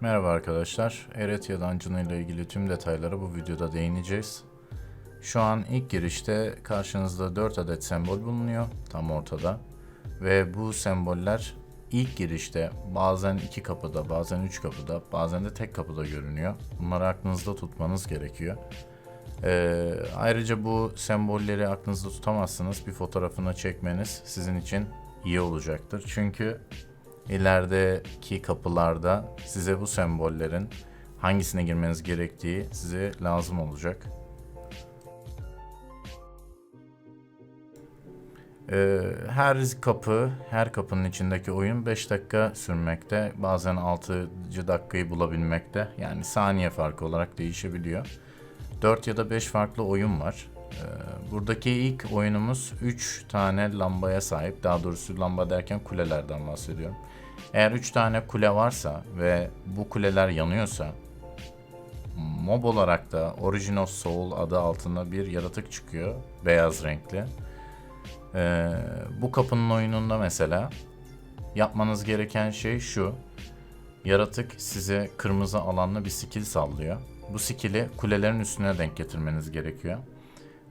Merhaba arkadaşlar. Eretya Dungeon ile ilgili tüm detaylara bu videoda değineceğiz. Şu an ilk girişte karşınızda 4 adet sembol bulunuyor tam ortada. Ve bu semboller ilk girişte bazen iki kapıda, bazen üç kapıda, bazen de tek kapıda görünüyor. Bunları aklınızda tutmanız gerekiyor. Ee, ayrıca bu sembolleri aklınızda tutamazsınız. Bir fotoğrafını çekmeniz sizin için iyi olacaktır. Çünkü ilerideki kapılarda size bu sembollerin hangisine girmeniz gerektiği size lazım olacak. Ee, her kapı, her kapının içindeki oyun 5 dakika sürmekte. Bazen 6. dakikayı bulabilmekte. Yani saniye farkı olarak değişebiliyor. 4 ya da 5 farklı oyun var. Ee, buradaki ilk oyunumuz 3 tane lambaya sahip. Daha doğrusu lamba derken kulelerden bahsediyorum. Eğer 3 tane kule varsa ve bu kuleler yanıyorsa mob olarak da Origin of Soul adı altında bir yaratık çıkıyor. Beyaz renkli. Ee, bu kapının oyununda mesela yapmanız gereken şey şu. Yaratık size kırmızı alanlı bir skill sallıyor. Bu skill'i kulelerin üstüne denk getirmeniz gerekiyor.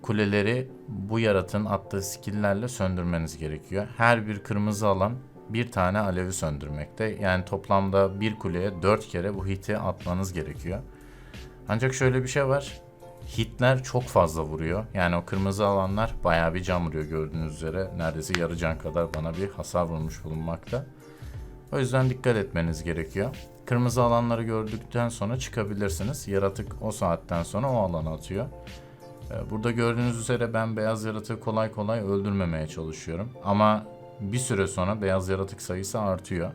Kuleleri bu yaratığın attığı skill'lerle söndürmeniz gerekiyor. Her bir kırmızı alan bir tane alevi söndürmekte. Yani toplamda bir kuleye dört kere bu hiti atmanız gerekiyor. Ancak şöyle bir şey var. Hitler çok fazla vuruyor. Yani o kırmızı alanlar bayağı bir can vuruyor gördüğünüz üzere. Neredeyse yarı can kadar bana bir hasar vurmuş bulunmakta. O yüzden dikkat etmeniz gerekiyor. Kırmızı alanları gördükten sonra çıkabilirsiniz. Yaratık o saatten sonra o alana atıyor. Ee, Burada gördüğünüz üzere ben beyaz yaratığı kolay kolay öldürmemeye çalışıyorum. Ama bir süre sonra beyaz yaratık sayısı artıyor.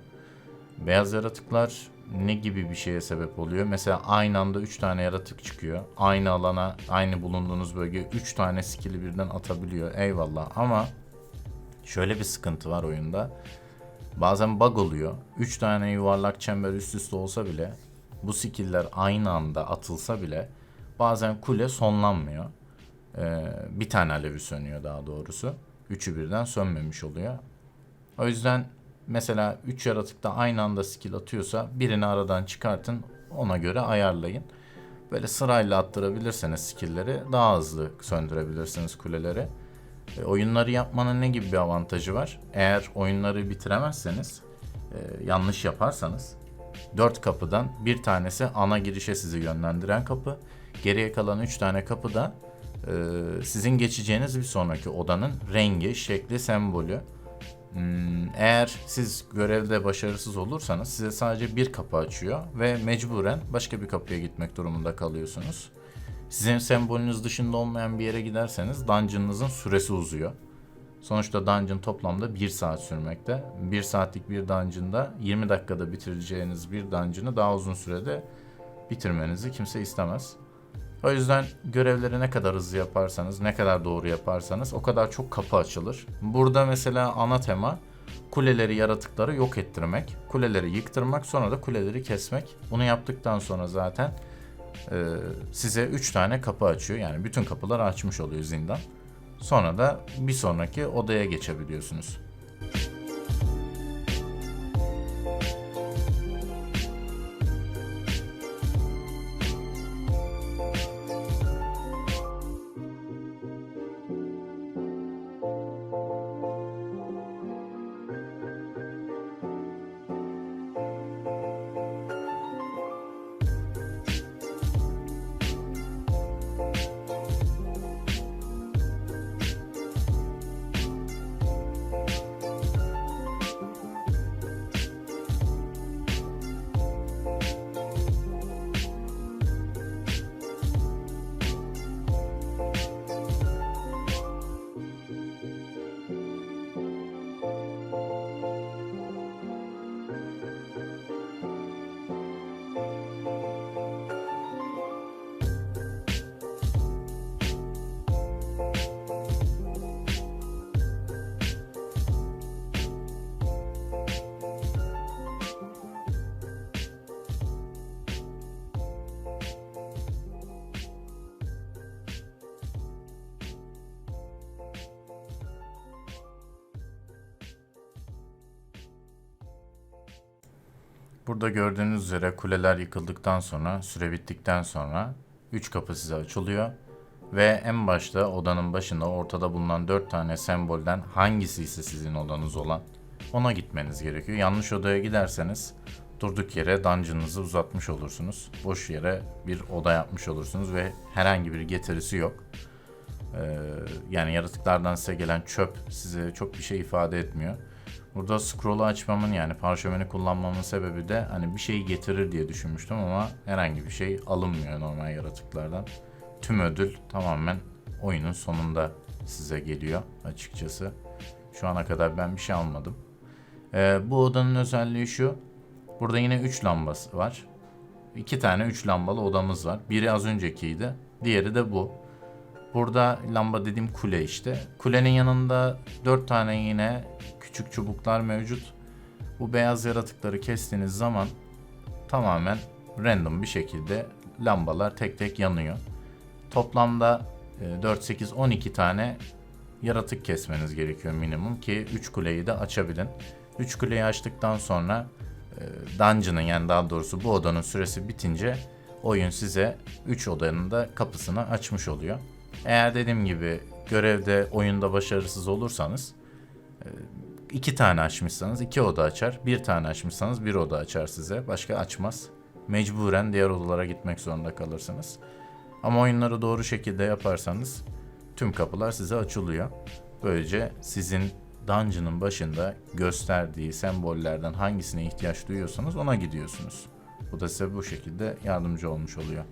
Beyaz yaratıklar ne gibi bir şeye sebep oluyor? Mesela aynı anda 3 tane yaratık çıkıyor. Aynı alana, aynı bulunduğunuz bölgeye 3 tane skill'i birden atabiliyor. Eyvallah ama şöyle bir sıkıntı var oyunda. Bazen bug oluyor. 3 tane yuvarlak çember üst üste olsa bile bu skill'ler aynı anda atılsa bile bazen kule sonlanmıyor. Ee, bir tane alevi sönüyor daha doğrusu. Üçü birden sönmemiş oluyor. O yüzden mesela 3 yaratık da aynı anda skill atıyorsa birini aradan çıkartın ona göre ayarlayın. Böyle sırayla attırabilirseniz skill'leri daha hızlı söndürebilirsiniz kuleleri. E, oyunları yapmanın ne gibi bir avantajı var? Eğer oyunları bitiremezseniz, e, yanlış yaparsanız 4 kapıdan bir tanesi ana girişe sizi yönlendiren kapı. Geriye kalan 3 tane kapı da e, sizin geçeceğiniz bir sonraki odanın rengi, şekli, sembolü. Hmm, Eğer siz görevde başarısız olursanız size sadece bir kapı açıyor ve mecburen başka bir kapıya gitmek durumunda kalıyorsunuz. Sizin sembolünüz dışında olmayan bir yere giderseniz dungeon'ınızın süresi uzuyor. Sonuçta dungeon toplamda 1 saat sürmekte. 1 saatlik bir dungeon'da 20 dakikada bitireceğiniz bir dungeon'ı daha uzun sürede bitirmenizi kimse istemez. O yüzden görevleri ne kadar hızlı yaparsanız, ne kadar doğru yaparsanız o kadar çok kapı açılır. Burada mesela ana tema kuleleri, yaratıkları yok ettirmek, kuleleri yıktırmak, sonra da kuleleri kesmek. Bunu yaptıktan sonra zaten size 3 tane kapı açıyor. Yani bütün kapılar açmış oluyor zindan. Sonra da bir sonraki odaya geçebiliyorsunuz. Burada gördüğünüz üzere kuleler yıkıldıktan sonra, süre bittikten sonra 3 kapı size açılıyor. Ve en başta odanın başında ortada bulunan 4 tane sembolden hangisi ise sizin odanız olan ona gitmeniz gerekiyor. Yanlış odaya giderseniz durduk yere dungeon'ınızı uzatmış olursunuz. Boş yere bir oda yapmış olursunuz ve herhangi bir getirisi yok. Ee, yani yaratıklardan size gelen çöp size çok bir şey ifade etmiyor. Burada scroll'u açmamın yani parşömeni kullanmamın sebebi de hani bir şeyi getirir diye düşünmüştüm ama herhangi bir şey alınmıyor normal yaratıklardan. Tüm ödül tamamen oyunun sonunda size geliyor açıkçası. Şu ana kadar ben bir şey almadım. Ee, bu odanın özelliği şu. Burada yine 3 lambası var. 2 tane 3 lambalı odamız var. Biri az öncekiydi. Diğeri de bu. Burada lamba dediğim kule işte. Kulenin yanında 4 tane yine küçük çubuklar mevcut. Bu beyaz yaratıkları kestiğiniz zaman tamamen random bir şekilde lambalar tek tek yanıyor. Toplamda e, 4, 8, 12 tane yaratık kesmeniz gerekiyor minimum ki 3 kuleyi de açabilin. 3 kuleyi açtıktan sonra e, dungeon'ın yani daha doğrusu bu odanın süresi bitince oyun size 3 odanın da kapısını açmış oluyor. Eğer dediğim gibi görevde oyunda başarısız olursanız e, iki tane açmışsanız iki oda açar. Bir tane açmışsanız bir oda açar size. Başka açmaz. Mecburen diğer odalara gitmek zorunda kalırsınız. Ama oyunları doğru şekilde yaparsanız tüm kapılar size açılıyor. Böylece sizin dungeon'ın başında gösterdiği sembollerden hangisine ihtiyaç duyuyorsanız ona gidiyorsunuz. Bu da size bu şekilde yardımcı olmuş oluyor.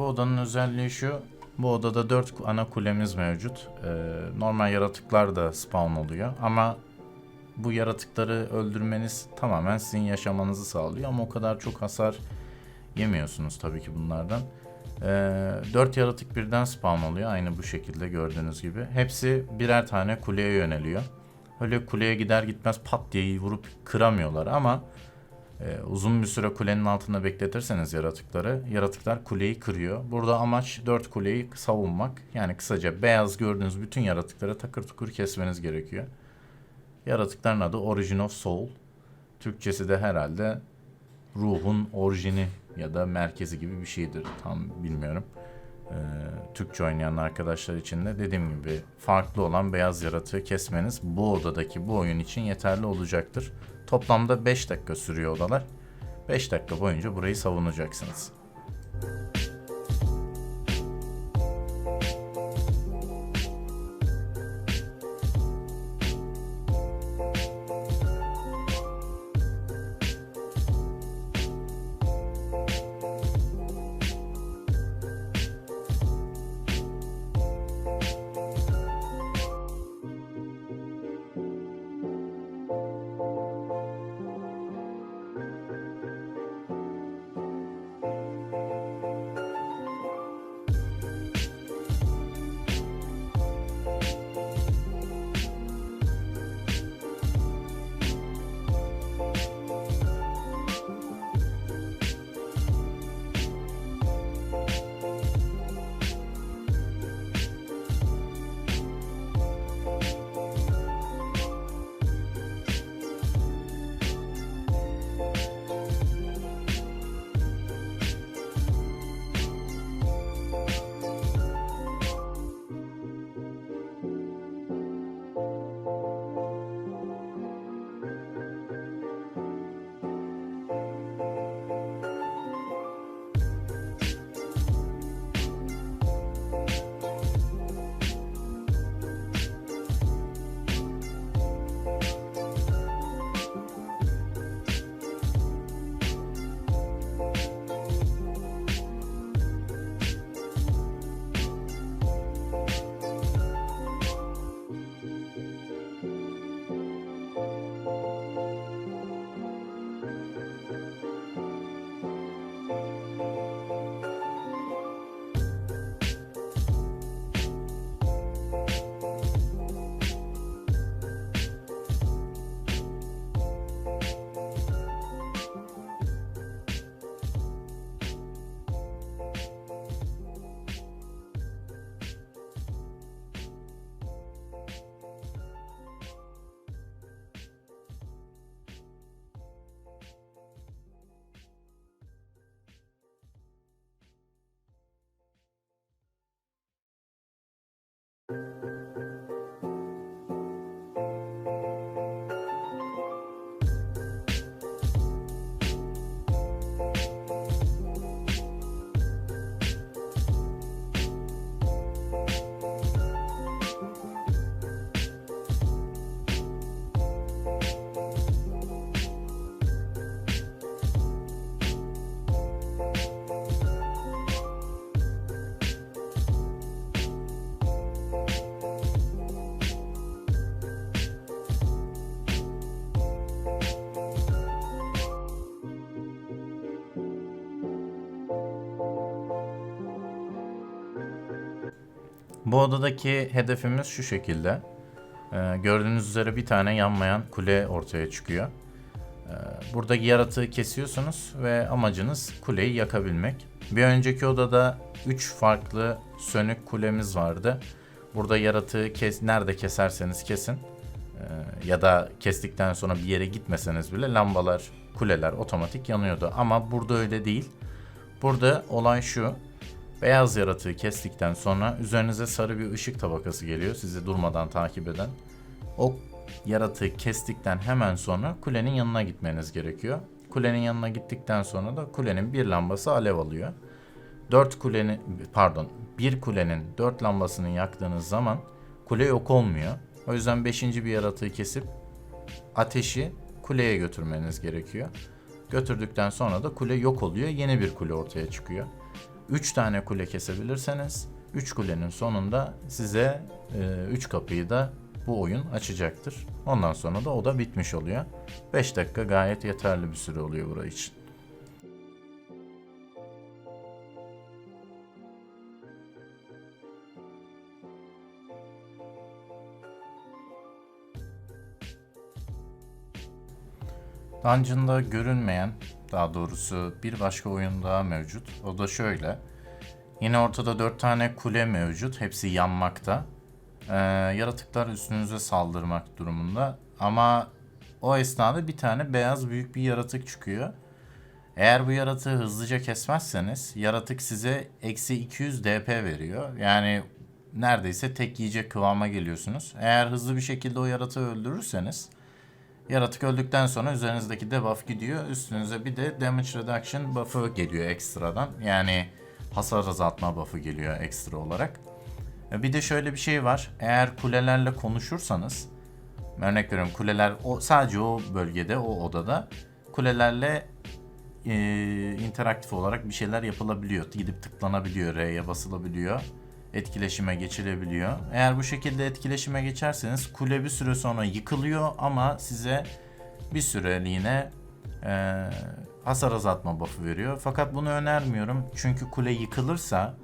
Bu odanın özelliği şu. Bu odada 4 ana kulemiz mevcut. Ee, normal yaratıklar da spawn oluyor ama bu yaratıkları öldürmeniz tamamen sizin yaşamanızı sağlıyor ama o kadar çok hasar yemiyorsunuz tabii ki bunlardan. Ee, 4 yaratık birden spawn oluyor aynı bu şekilde gördüğünüz gibi. Hepsi birer tane kuleye yöneliyor. Öyle kuleye gider gitmez pat diye vurup kıramıyorlar ama Ee, uzun bir süre kulenin altında bekletirseniz yaratıkları, yaratıklar kuleyi kırıyor. Burada amaç 4 kuleyi savunmak. Yani kısaca beyaz gördüğünüz bütün yaratıkları takır tukur kesmeniz gerekiyor. Yaratıkların adı Origin of Soul. Türkçesi de herhalde ruhun orijini ya da merkezi gibi bir şeydir. Tam bilmiyorum. Ee, Türkçe oynayan arkadaşlar için de dediğim gibi farklı olan beyaz yaratığı kesmeniz bu odadaki bu oyun için yeterli olacaktır. Toplamda 5 dakika sürüyor odalar. 5 dakika boyunca burayı savunacaksınız. Bu odadaki hedefimiz şu şekilde. Ee, gördüğünüz üzere bir tane yanmayan kule ortaya çıkıyor. Ee, buradaki yaratığı kesiyorsunuz ve amacınız kuleyi yakabilmek. Bir önceki odada 3 farklı sönük kulemiz vardı. Burada yaratığı kes, nerede keserseniz kesin ee, ya da kestikten sonra bir yere gitmeseniz bile lambalar, kuleler otomatik yanıyordu. Ama burada öyle değil. Burada olay şu. Beyaz yaratığı kestikten sonra üzerinize sarı bir ışık tabakası geliyor sizi durmadan takip eden. O yaratığı kestikten hemen sonra kulenin yanına gitmeniz gerekiyor. Kulenin yanına gittikten sonra da kulenin bir lambası alev alıyor. Dört kulenin pardon bir kulenin dört lambasını yaktığınız zaman kule yok olmuyor. O yüzden beşinci bir yaratığı kesip ateşi kuleye götürmeniz gerekiyor. Götürdükten sonra da kule yok oluyor. Yeni bir kule ortaya çıkıyor. 3 tane kule kesebilirseniz 3 kulenin sonunda size 3 kapıyı da bu oyun açacaktır. Ondan sonra da o da bitmiş oluyor. 5 dakika gayet yeterli bir süre oluyor burası için. Dungeon'da görünmeyen, daha doğrusu bir başka oyun daha mevcut. O da şöyle. Yine ortada 4 tane kule mevcut. Hepsi yanmakta. Ee, yaratıklar üstünüze saldırmak durumunda. Ama o esnada bir tane beyaz büyük bir yaratık çıkıyor. Eğer bu yaratığı hızlıca kesmezseniz yaratık size eksi 200 DP veriyor. Yani neredeyse tek yiyecek kıvama geliyorsunuz. Eğer hızlı bir şekilde o yaratığı öldürürseniz yaratık öldükten sonra üzerinizdeki debuff gidiyor. Üstünüze bir de damage reduction buff'ı geliyor ekstradan. Yani hasar azaltma buff'ı geliyor ekstra olarak. E, Bir de şöyle bir şey var. Eğer kulelerle konuşursanız örnek veriyorum kuleler o sadece o bölgede o odada kulelerle e, interaktif olarak bir şeyler yapılabiliyor. Gidip tıklanabiliyor, R'ye basılabiliyor. Etkileşime geçilebiliyor. Eğer bu şekilde etkileşime geçerseniz kule bir süre sonra yıkılıyor ama size bir süreliğine e, hasar azaltma buff'ı veriyor. Fakat bunu önermiyorum. Çünkü kule yıkılırsa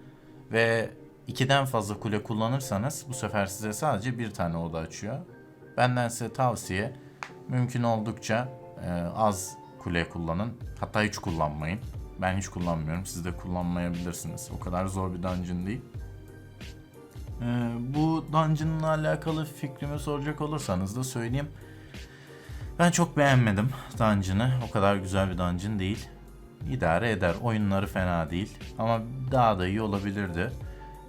ve ikiden fazla kule kullanırsanız bu sefer size sadece bir tane oda açıyor. Benden size tavsiye mümkün oldukça e, az kule kullanın. Hatta hiç kullanmayın. Ben hiç kullanmıyorum. Siz de kullanmayabilirsiniz. O kadar zor bir dungeon değil. E, bu dungeon'la alakalı fikrimi soracak olursanız da söyleyeyim. Ben çok beğenmedim dungeon'ı. O kadar güzel bir dungeon değil. İdare eder. Oyunları fena değil. Ama daha da iyi olabilirdi.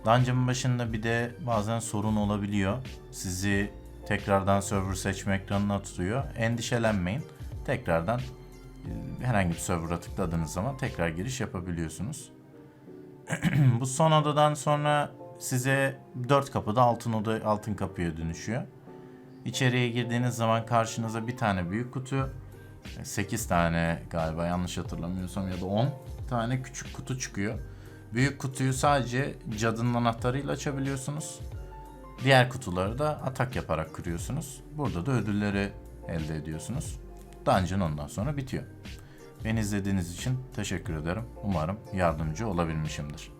Dungeon'ın başında bir de bazen sorun olabiliyor. Sizi tekrardan server seçme ekranına tutuyor. Endişelenmeyin. Tekrardan e, herhangi bir server'a tıkladığınız zaman tekrar giriş yapabiliyorsunuz. Bu son odadan sonra size dört kapıda altın oda altın kapıya dönüşüyor. İçeriye girdiğiniz zaman karşınıza bir tane büyük kutu, 8 tane galiba yanlış hatırlamıyorsam ya da 10 tane küçük kutu çıkıyor. Büyük kutuyu sadece cadının anahtarıyla açabiliyorsunuz. Diğer kutuları da atak yaparak kırıyorsunuz. Burada da ödülleri elde ediyorsunuz. Dungeon ondan sonra bitiyor. Beni izlediğiniz için teşekkür ederim. Umarım yardımcı olabilmişimdir.